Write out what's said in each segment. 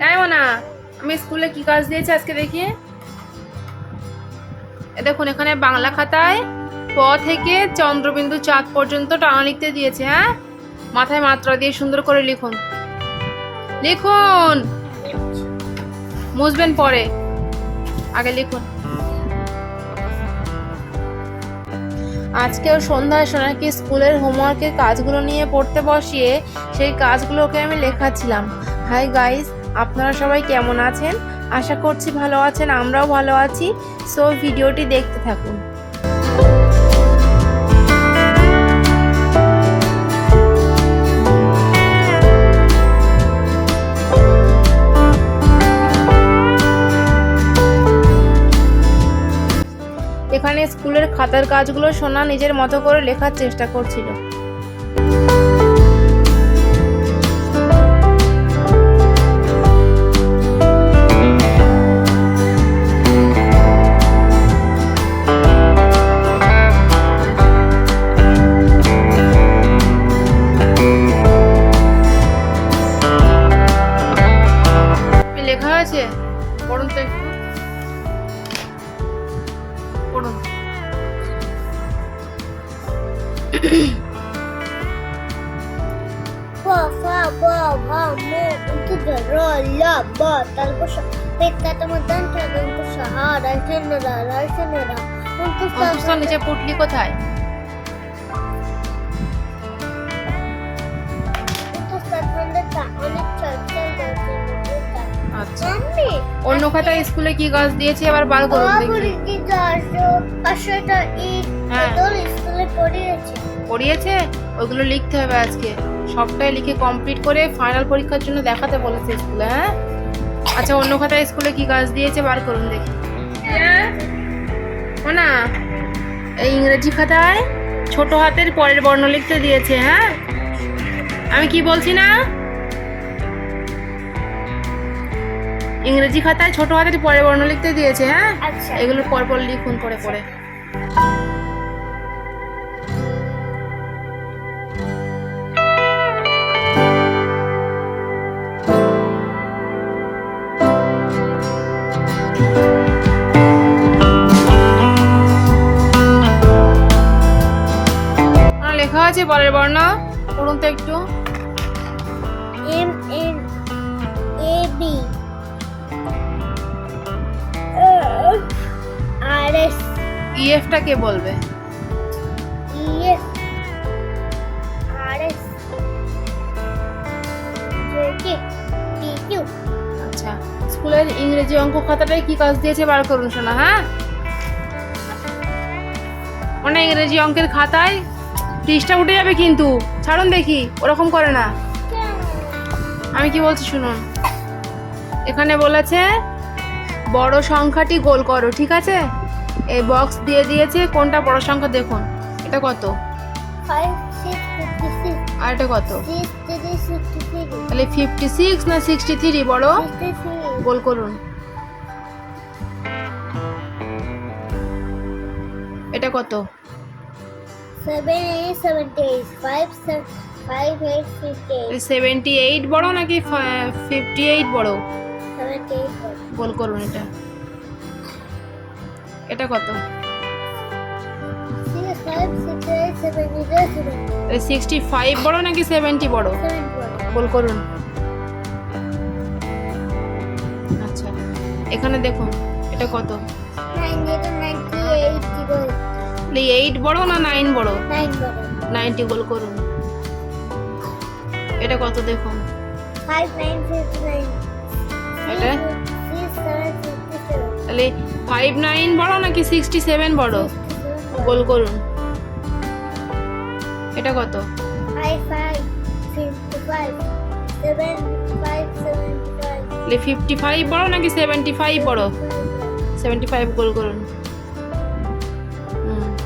তাই না আমি স্কুলে কি কাজ দিয়েছি আজকে দেখি? দেখুন, এখানে বাংলা খাতায় প থেকে চন্দ্রবিন্দু চাঁদ পর্যন্ত টানা লিখতে দিয়েছে হ্যাঁ? মাথায় মাত্রা দিয়ে সুন্দর করে লিখুন। লিখুন! মুছবেন পরে। আগে লিখুন। আজকেও সন্ধ্যায় সোনাকে স্কুলের হোমওয়ার্কের কাজগুলো নিয়ে পড়তে বসিয়ে সেই কাজগুলোকে আমি লেখাচ্ছিলাম। হাই গাইস আপনারা সবাই কেমন আছেন? আশা করছি ভালো আছেন, আমরাও ভালো আছি। সো ভিডিওটি দেখতে থাকুন। এখানে স্কুলের খাতার কাজগুলো সোনা নিজের মতো করে লেখার চেষ্টা করছিল। Tanda ta, অনেক চর্চা দরকার আচ্ছা। অন্য খাতায় স্কুলে কি কাজ দিয়েছে? আবার বার করুন দেখি। হ্যাঁ। পড়িয়েছে। ওইগুলো লিখতে হবে আজকে। সবটাই লিখে কমপ্লিট করে ফাইনাল পরীক্ষার জন্য দেখাতে বলেছে স্কুলে হ্যাঁ? আচ্ছা অন্য খাতায় স্কুলে কি গাছ দিয়েছে? বার করুন দেখি। না এই ইংরেজি খাতায় ছোট হাতের পরের বর্ণ লিখতে দিয়েছে হ্যাঁ? আমি কি বলছি না? ইংরেজি খাতায় ছোট হাতের পরের বর্ণ লিখতে দিয়েছে হ্যাঁ? আচ্ছা। এগুলো পরপর লিখুন পরে করে আছে পরের বর্ণ? পড়ুন তো একটু। M N A B R S ইএফটা কে বলবে? E F R S K Q আচ্ছা স্কুলের ইংরেজি অঙ্ক খাতাটায় কি কাজ দিয়েছে বার করুন শোনা হ্যাঁ? মানে ইংরেজি অঙ্কের খাতায় পৃষ্ঠা উঠে যাবে কিন্তু। ছাড়ুন দেখি, ওরকম করে না। আমি কি বলছি শুনুন। এখানে বলেছে, বড় সংখ্যাটি গোল করো, ঠিক আছে? এই বক্স দিয়ে দিয়েছে, কোনটা বড় সংখ্যা দেখুন। এটা কত? আর এটা কত? তাহলে ফিফটি সিক্স না সিক্সটি থ্রি বড়? গোল করুন। এটা কত? সেভেন্টি এইট বড় নাকি ফিফটি এইট বড়? গোল করুন এটা। এটা কত? সিক্সটি ফাইভ বড় নাকি সেভেন্টি বড়? গোল করুন। আচ্ছা। এখানে দেখুন এটা কত? নাইন এইট বড় না নাইন বড়? নাইন বড়। নাইনটি গোল করুন। এটা কত দেখুন? এটা? তাহলে ফাইভ নাইন বড় নাকি সিক্সটি সেভেন বড়? গোল করুন। এটা কত? ফিফটি ফাইভ বড় নাকি সেভেন্টি ফাইভ বড়? সেভেন্টি ফাইভ গোল করুন।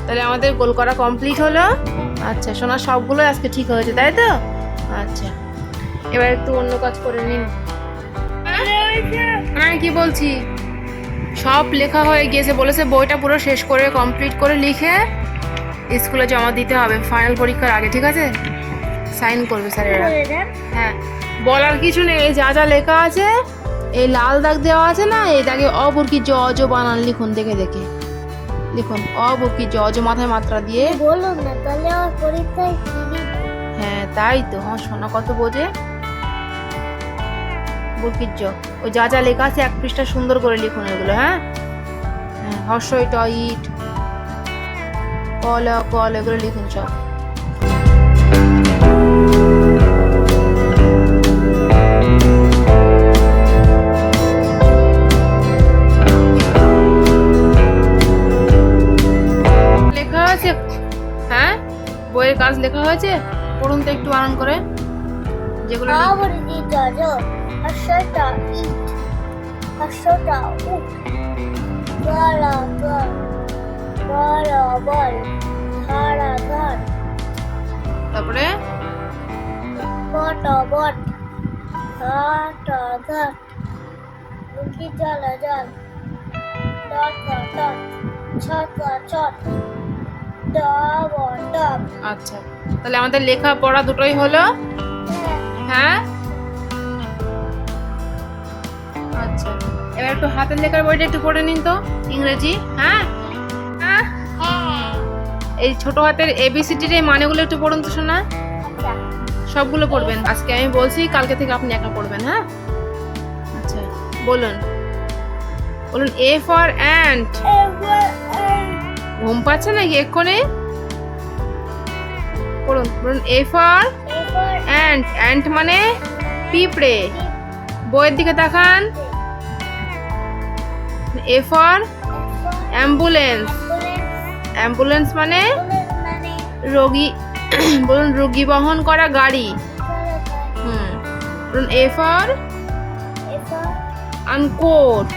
তাহলে আমাদের গোল করা কমপ্লিট হলো। আচ্ছা সোনা সবগুলো আজকে ঠিক হয়েছে তাই তো? আচ্ছা এবার একটু অন্য কাজ করে নিন। হ্যাঁ কি বলছি? সব লেখা হয়ে গিয়েছে বলেছে বইটা পুরো শেষ করে কমপ্লিট করে লিখে স্কুলে জমা দিতে হবে ফাইনাল পরীক্ষার আগে ঠিক আছে? সাইন করবে স্যারেরা হ্যাঁ বলার কিছু নেই যা যা লেখা আছে এই লাল দাগ দেওয়া আছে না এই দাগে অবর্কি জ জ বানান লিখুন দেখে দেখে। লিখুন অবর্কি জ জ মাথায় মাত্রা দিয়ে। বলুন না তাহলে আমার পরীক্ষায় কি? হ্যাঁ তাই তো হ্যাঁ শোনা কত বোঝে? বুকির জ ও যা যা লেখা আছে এক পৃষ্ঠা সুন্দর করে লিখুন এগুলো হ্যাঁ? হ্যাঁ horse eat eat call call এগুলো লিখুন সব। হয়েছে পড়ুন তো একটু আরাম করে। যেগুলো তারপরে? বট ঘট ঘট জল জল আচ্ছা। তাহলে আমাদের লেখা পড়া দুটোই হলো? হ্যাঁ। আচ্ছা। এবার একটু হাতের লেখার বইটা একটু পড়ে নিন তো ইংরেজি। হ্যাঁ? হ্যাঁ। এই ছোট হাতের এবিসিডির এই মানেগুলো একটু পড়ুন তো শোনা আচ্ছা। সবগুলো পড়বেন। আজকে আমি বলছি কালকে থেকে আপনি একা পড়বেন হ্যাঁ? আচ্ছা বলুন। বলুন এ ফর অ্যান্ট এবার ঘুম পাচ্ছে নাকি এক্ষুনি? পড়ুন বলুন এ ফর অ্যান্ট অ্যান্ট মানে পিঁপড়ে। বইয়ের দিকে তাকান। এ ফর অ্যাম্বুলেন্স অ্যাম্বুলেন্স মানে রোগী, বলুন, রোগী বহন করা গাড়ি। হুম, বলুন এ ফর আনকোট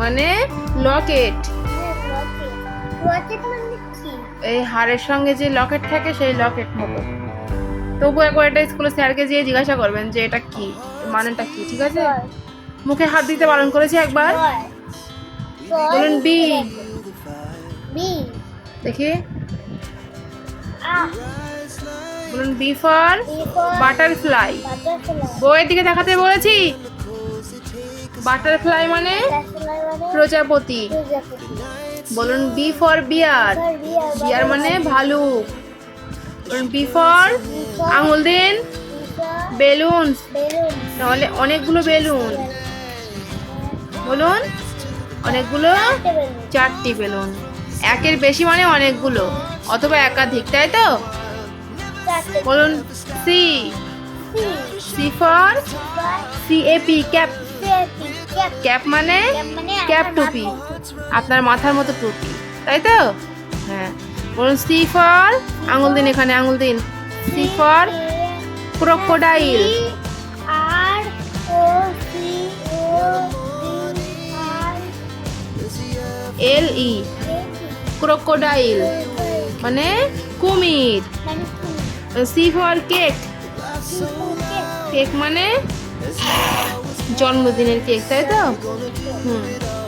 মানে লকেট। রকেট মানে এই হাড়ের সঙ্গে যে লকেট থাকে সেই লকেট মতো তবু একবার এটা স্কুলে স্যারকে যেয়ে জিজ্ঞাসা করবেন যে এটা কি মানেটা কি ঠিক আছে? মুখে হাত দিতে বারণ করেছি একবার। বলুন বি বি দেখি। বলুন বি ফর বাটারফ্লাই। বইয়ের দিকে দেখাতে বলেছি। বাটারফ্লাই মানে? বাটারফ্লাই মানে প্রজাপতি। প্রজাপতি। বলুন বি ফর বিয়ার বিয়ার মানে ভালুক। বলুন বি ফর আঙুল দিন। বেলুন। তাহলে অনেকগুলো বেলুন। বলুন অনেকগুলো? চারটি বেলুন। একের বেশি মানে অনেকগুলো। অথবা একাধিক তাই তো? বলুন। C C for C A P cap cap মানে? ক্যাপ মানে টুপি। আপনার মাথার মতো টুপি। তাই তো? হ্যাঁ। বলুন সি ফর আঙুল দিন এখানে আঙুল দিন। C for crocodile L E crocodile মানে কুমির। সি ফর কেক কেক মানে? জন্মদিনের কেক তাই তো? হুম।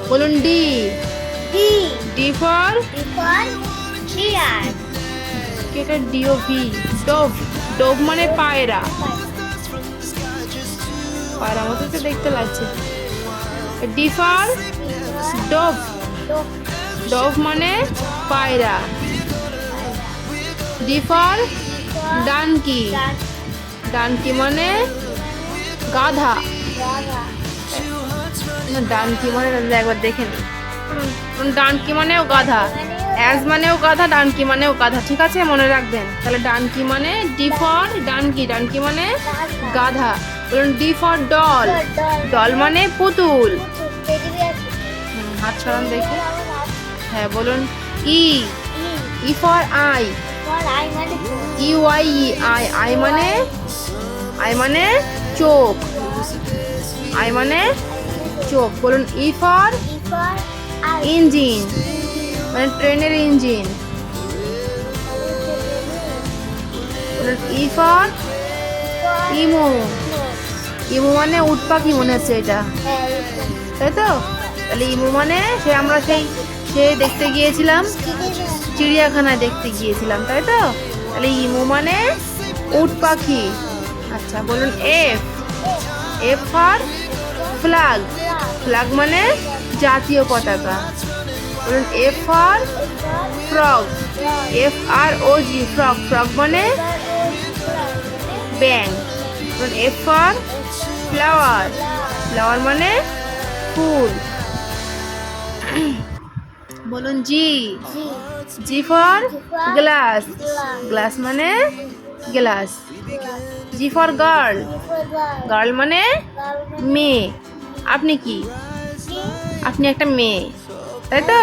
বলুন ডি। ডি। D for? কেটা D O V. Dove. Dove মানে পায়রা। পায়রা মতো তো দেখতে লাগছে। D for? ডোভ। ডোভ মানে পায়রা। D for? ডানকি। ডানকি মানে গাধা। না ডানকি মানে একবার দেখে নিন উম, ডানকি মানেও গাধা। অ্যাজ মানেও গাধা ডানকি মানেও গাধা ঠিক আছে? মনে রাখবেন। তাহলে ডানকি মানে ডি ফর ডানকি ডানকি মানে গাধা। বলুন ডি ফর ডল। ডল মানে পুতুল। হাত সরান দেখি। হ্যাঁ বলুন E. E for eye. U I E eye eye মানে আই মানে চোখ। আই মানে চোখ। বলুন ই ফর ইঞ্জিন মানে ট্রেনের ইঞ্জিন বলুন ই ফর ইমো। ইমো মানে উট পাখি মনে হচ্ছে এটা। তাই তো? তাহলে ইমো মানে সে আমরা সেই সে দেখতে গিয়েছিলাম। চিড়িয়াখানায় দেখতে গিয়েছিলাম তাই তো? তাহলে ইমো মানে উট পাখি আচ্ছা বলুন F F for flag flag মানে জাতীয় পতাকা। বলুন F for frog F R O G frog frog মানে ব্যাং বলুন এফ ফর ফ্লাওয়ার ফ্লাওয়ার মানে ফুল। বলুন G G for glass glass মানে glass G for girl girl মানে মেয়ে। আপনি কি? আপনি একটা মেয়ে, তাই তো?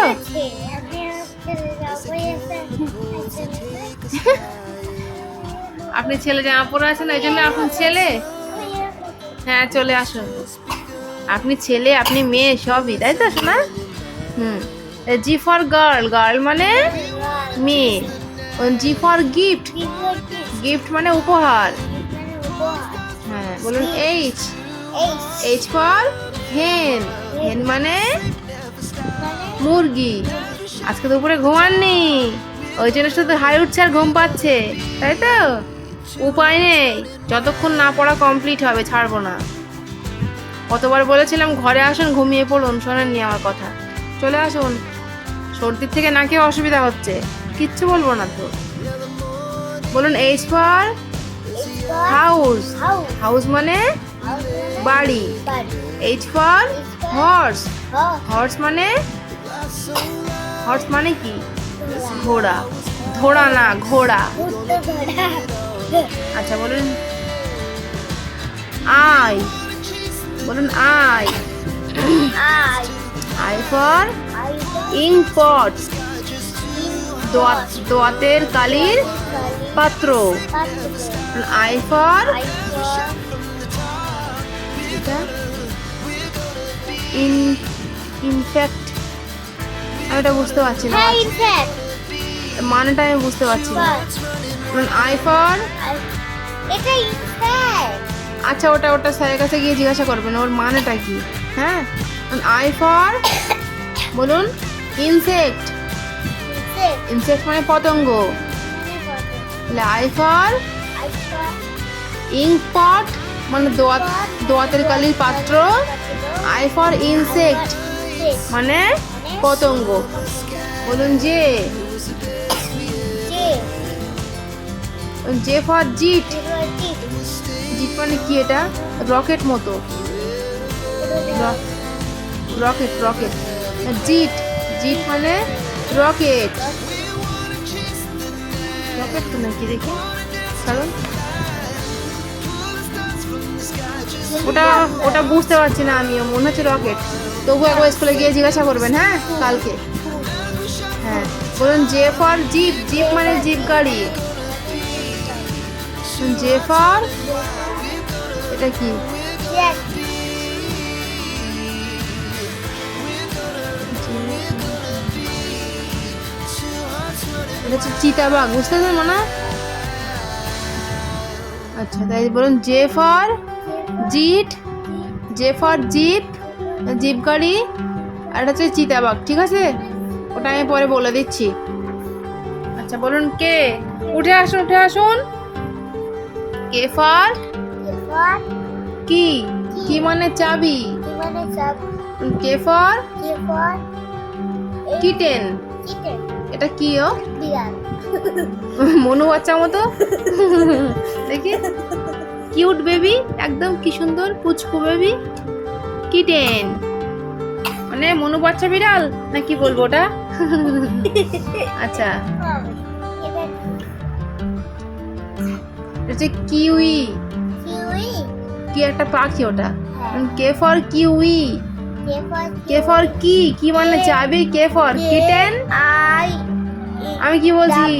আপনি ছেলে জামা পরে আছেন ওই জন্য আপনি ছেলে? হ্যাঁ চলে আসুন। আপনি ছেলে, আপনি মেয়ে, সবই, তাই তো শোনা হুম। জি ফর গার্ল গার্ল মানে? মেয়ে। জি ফর গিফট গিফট মানে উপহার। হ্যাঁ বলুন এইচ এইচ ফর হেন হেন মানে? মুরগি। আজকে তো দুপুরে ঘুমাননি ওই জন্য শুধু হাই উঠছে আর ঘুম পাচ্ছে। তাই তো? উপায় নেই। যতক্ষণ না পড়া কমপ্লিট হবে ছাড়বো না। কতবার বলেছিলাম ঘরে আসুন ঘুমিয়ে পড়ুন শোনেননি আমার কথা। চলে আসুন। সর্দির থেকে নাকি অসুবিধা হচ্ছে। কিচ্ছু বলব না তো। বলুন এইচ ফর হাউস হাউস মানে? বাড়ি। এইচ ফর হর্স হর্স মানে? হর্স মানে কি? ঘোড়া। ঘোড়া না, ঘোড়া। আচ্ছা বলুন। আই বলুন I I for ink pot দোয়াতের কালির পাত্র। আই ফর ইন ইনফ্যাক্ট আমি এটা বুঝতে পারছি না। মানেটা আমি বুঝতে পারছি না। আই ফর এটা আচ্ছা ওটা ওটা স্যারের কাছে গিয়ে জিজ্ঞাসা করবেন ওর মানেটা কি? হ্যাঁ? আই ফর বলুন। ইনসেক্ট ইনসেক্ট মানে পতঙ্গ। তাহলে আই ফর ইঙ্ক পট মানে দোয়াত দোয়াতের কালির পাত্র? আই ফর ইনসেক্ট মানে পতঙ্গ। বলুন যে। জে ফর জিট জিট মানে কি এটা? রকেট মতো। রকেট রকেট জিট জিট মানে রকেট রকেট তো নাকি দেখি? কারণ ওটা ওটা বুঝতে পারছি না আমিও, মনে হচ্ছে রকেট। তবু একবার স্কুলে গিয়ে জিজ্ঞাসা করবেন হ্যাঁ? কালকে। হ্যাঁ বলুন জে ফর জিপ জিপ মানে জিপ গাড়ি। জে ফর এটা কি? এটা হচ্ছে চিতাবাঘ, বুঝতে পারছেন মানে আচ্ছা তাই বলুন জে ফর জিট জে ফর জিপ জিপ গাড়ি আর এটা হচ্ছে চিতাবাঘ ঠিক আছে? ওটা আমি পরে বলে দিচ্ছি। আচ্ছা বলুন কে? উঠে আসুন উঠে আসুন। কে ফর কি কি? মানে চাবি? K for kitten. এটা কি ও? মনু বাচ্চা মতো? দেখি। কিউট বেবি একদম কি সুন্দর পুচকু বেবি কিটেন। মানে মনু বাচ্চা বিড়াল? না কি বলব ওটা? আচ্ছা। হচ্ছে কিউই। কি একটা পাখি ওটা? K for kiwi? K for কি কি? মানে চাবি কে ফর? কিটেন? আমি কি বলছি?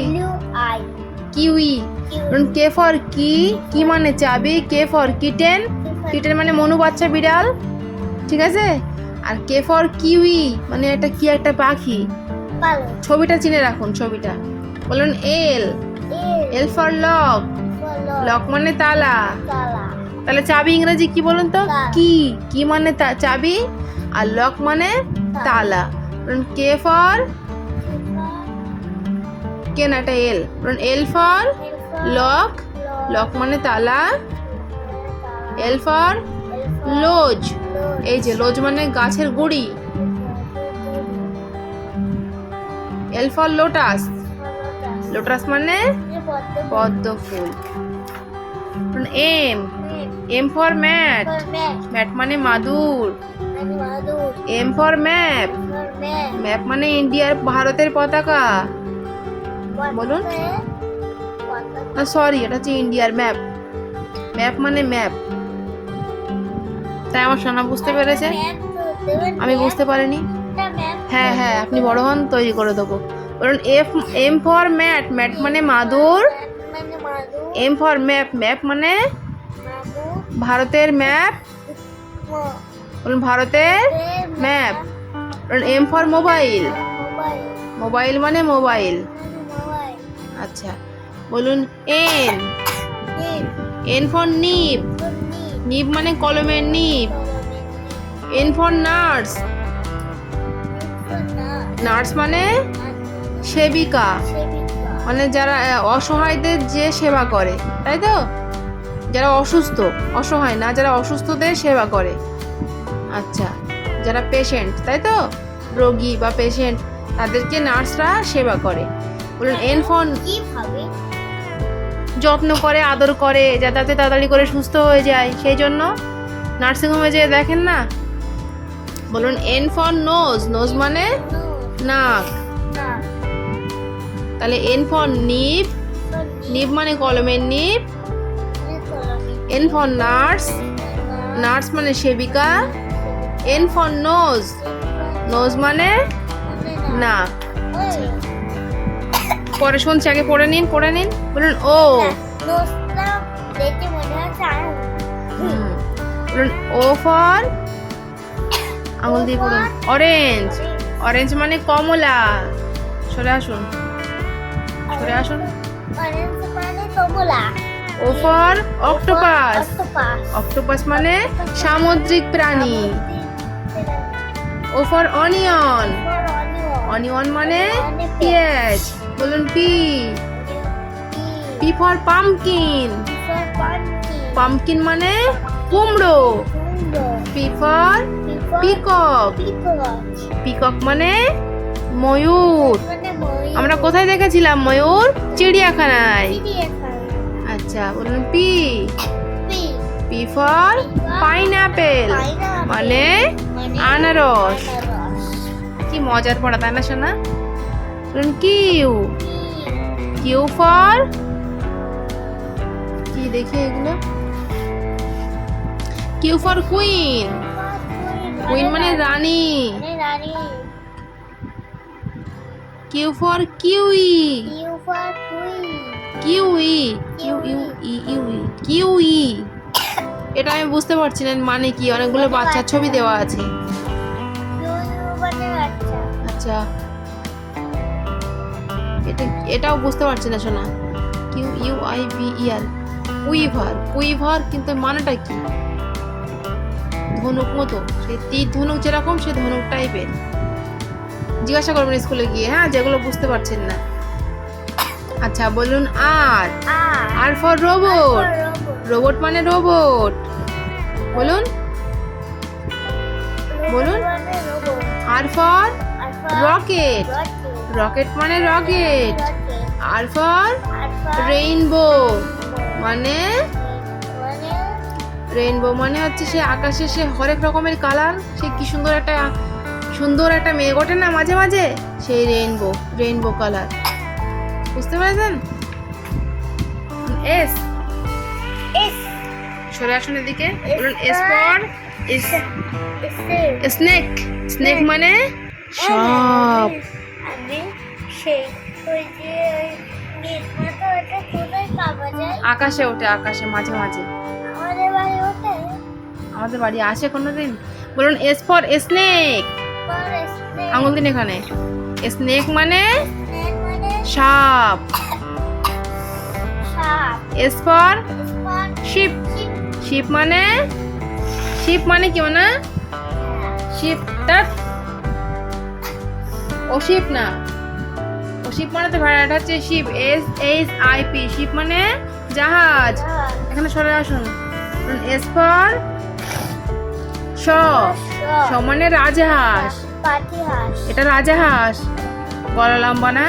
কিউই। কে ফর কি কি মানে চাবি কে ফর কিটেন কিটেন মানে মনু বাচ্চা বিড়াল ঠিক আছে? আর কে ফর কিউই মানে এটা কি একটা পাখি? ছবিটা চিনে রাখুন ছবিটা। বলুন L L for lock lock মানে তালা। তাহলে চাবি ইংরেজি কি বলুন তো। কি কি মানে চাবি? আর লক মানে তালা। বলুন কে ফর কে না এটা এল বলুন এল ফর লক লক মানে তালা? এল ফর লোজ এই যে লোজ মানে গাছের গুড়ি। এল ফর লোটাস লোটাস মানে পদ্ম ফুল M M for mat mat মানে মাদুর। এম ফর ম্যাপ ম্যাপ মানে ইন্ডিয়ার ভারতের পতাকা। বলুন। না সরি এটা হচ্ছে ইন্ডিয়ার ম্যাপ ম্যাপ মানে ম্যাপ তাই আমার সোনা বুঝতে পেরেছে? আমি বুঝতে পারিনি। হ্যাঁ হ্যাঁ আপনি বড় হন তৈরি করে দেবো। বলুন F M for mat mat মানে মাদুর। এম ফর ম্যাপ ম্যাপ মানে ভারতের ম্যাপ বলুন ভারতের map M for mobile mobile মানে মোবাইল আচ্ছা। বলুন N. N for nip nip মানে কলমের nip N for nurse. Nurse মানে সেবিকা। মানে যারা অসহায়দের যে সেবা করে তাই তো? যারা অসুস্থ অসহায় না যারা অসুস্থদের সেবা করে। আচ্ছা যারা পেশেন্ট তাই তো? রোগী বা পেশেন্ট তাদেরকে নার্সরা সেবা করে। বলুন এন ভাবে? যত্ন করে, আদর করে যাতে তাড়াতাড়ি করে সুস্থ হয়ে যায়। সেই জন্য নার্সিংহোমে যেয়ে দেখেন না? বলুন এন ফর নোজ নোজ মানে নাক। তাহলে এন ফর নিপ নিপ মানে কলমের nip N for nurse nurse মানে সেবিকা। এন ফর নোজ নোজ মানে নাক। পরে শুনছি আগে পড়ে নিন পড়ে নিন। বলুন ও। হুম। বলুন ও ফর আঙুল দিয়ে পড়ুন। অরেঞ্জ অরেঞ্জ মানে কমলা। সরে আসুন। সরে আসুন। অরেঞ্জ মানে কমলা। O for octopus octopus octopus মানে সামুদ্রিক প্রাণী। ও ফর অনিয়ন অনিয়ন মানে পেঁয়াজ। বলুন P. P for pumpkin pumpkin মানে কুমড়ো। পি ফর পিকক পিকক মানে ময়ূর। আমরা কোথায় দেখেছিলাম ময়ূর? চিড়িয়াখানায়। আচ্ছা বলুন পি। পি। ফর পাইনাপেল মানে আনারস। কি মজার পড়া তাই না শোনা বলুন কিউ কিউ ফর কি দেখি এগুলো? কিউ ফর কুইন কুইন মানে রানী। Q for kiwi kiwi Q U E UE kiwi এটা আমি বুঝতে পারছি না মানে কি? অনেকগুলো বাচ্চার ছবি দেওয়া আছে। মানে আচ্ছা। এটা এটাও বুঝতে পারছি না শোনা। Q U I V year quiver quiver কিন্তু মানেটা কি? ধনুক মতো। সেই তীর ধনুক যেরকম সে ধনুক টাইপের জিজ্ঞাসা করবেন স্কুলে গিয়ে হ্যাঁ? যেগুলো বুঝতে পারছেন না। আচ্ছা বলুন R. R. For robot robot মানে রোবট বলুন। বলুন। মানে আর ফর রকেট রকেট মানে রকেট আর ফর রেইনবো মানে? রেইনবো মানে হচ্ছে সে আকাশে সে হরেক রকমের কালার সে কি সুন্দর একটা সুন্দর একটা মেঘ ওঠে না মাঝে মাঝে? সেই রেইনবো রেইনবো কালার বুঝতে পেরেছেন? এস এস সরে আসুন এদিকে। বলুন এস ফর স্নেক স্নেক মানে? সাপ আমি ওই যে আকাশে ওঠে আকাশে মাঝে মাঝে। আমাদের বাড়ি আসে কোনোদিন? বলুন এস ফর স্নেক আঙুল দিন এখানে। স্নেক মানে? মানে? সাপ। এস ফর শিপ শিপ মানে? শিপ মানে কি মানে? শিপটা ও শিপ না। শিপ মানে তো ভাড়া এটা হচ্ছে ship S H I P ship মানে জাহাজ। এখানে সরে আসুন। এস ফর স মানে রাজহাঁস। এটা রাজাহাঁস। গলা লম্বা না।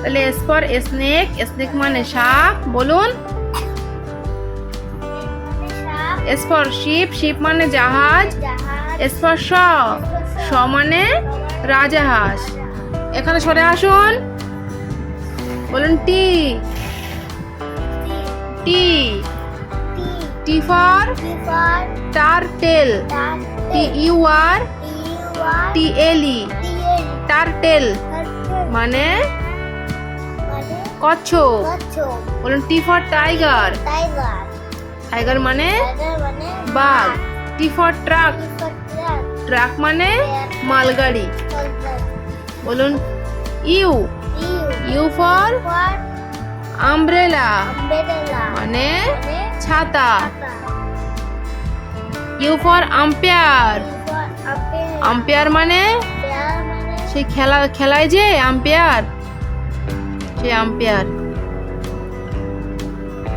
তাহলে এস ফর স্নেক স্নেক মানে সাপ বলুন। এস ফর শিপ শিপ মানে জাহাজ। এস ফর স মানে রাজাহাঁস। এখানে সরে আসুন। বলুন T. T. T for turtle. T U R T L E turtle. মানে? কচ্ছপ বলুন টি ফর টাইগার। টাইগার মানে? বাঘ। T for truck. ট্রাক মানে মালগাড়ি। বলুন ইউ। ইউ ফর আমব্রেলা মানে ছাতা। ইউ ফর আম্পায়ার আম্পায়ার মানে? মানে? সেই খেলা খেলায় যে আম্পায়ার সে আম্পায়ার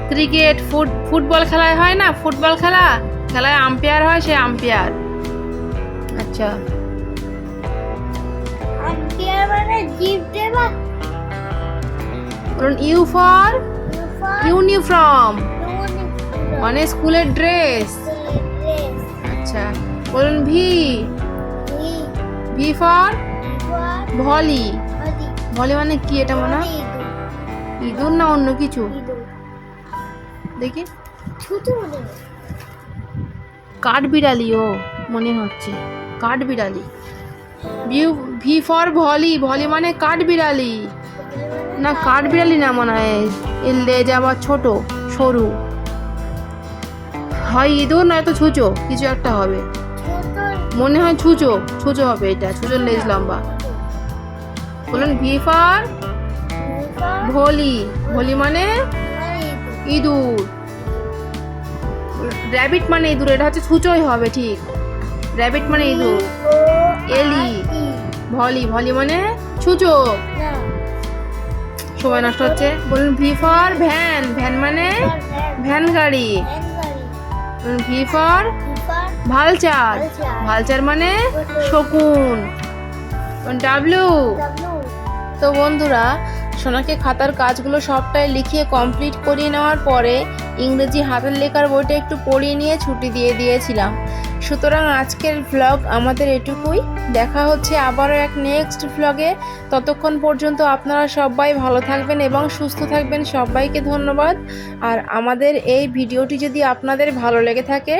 ক্রিকেট ফুট ফুটবল খেলায় হয় না? ফুটবল খেলা? খেলায় আম্পায়ার হয় সে আম্পায়ার আচ্ছা। আম্পিয়ার মানে জিপ দেবা বলুন ইউ ফর ইউনিফর্ম মানে স্কুলের ড্রেস আচ্ছা বলুন V V for volley volley মানে কি এটা মনে? হয় ইদু ইঁদুর না অন্য কিছু? দেখি। কাঠ বিড়ালি ও মনে হচ্ছে। কাঠ বিড়ালি ভি ফর ভলি ভলি মানে কাঠ বিড়ালি না কাঠবিড়ালি না মনে হয়। এর লেজ আবার ছোট, সরু। হয় ইঁদুর নয়তো ছুঁচো, কিছু একটা হবে। মনে হয় ছুঁচো ছুঁচো হবে এটা, ছুঁচোর লেজ লম্বা। বলুন V for E for volley. Volley মানে? ইঁদুর। র্যাবিট মানে ইঁদুর, এটা হচ্ছে ছুঁচোই হবে, ঠিক। র্যাবিট মানে ইঁদুর। এলি। ভলি ভলি মানে ছুঁচো। সময় নষ্ট হচ্ছে। বলুন ভি ফর ভ্যান ভ্যান মানে? ভ্যান গাড়ি। V for vulture. ভালচার। মানে শকুন। ডাব্লু তো বন্ধুরা, সোনাকে খাতার কাজগুলো সবটাই লিখিয়ে কমপ্লিট করিয়ে নেওয়ার পরে ইংরেজি হাতের লেখার বইটা একটু পড়িয়ে নিয়ে ছুটি দিয়ে দিয়েছিলাম। সুতরাং আজকের ভ্লগ আমাদের এটুকুই। দেখা হচ্ছে আবারও এক নেক্সট ভ্লগে ততক্ষণ পর্যন্ত আপনারা সবাই ভালো থাকবেন এবং সুস্থ থাকবেন। সবাইকে ধন্যবাদ। আর আমাদের এই ভিডিওটি যদি আপনাদের ভালো লেগে থাকে,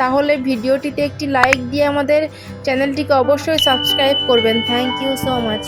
তাহলে ভিডিওটিতে একটি লাইক দিয়ে আমাদের চ্যানেলটিকে অবশ্যই সাবস্ক্রাইব করবেন। Thank you so much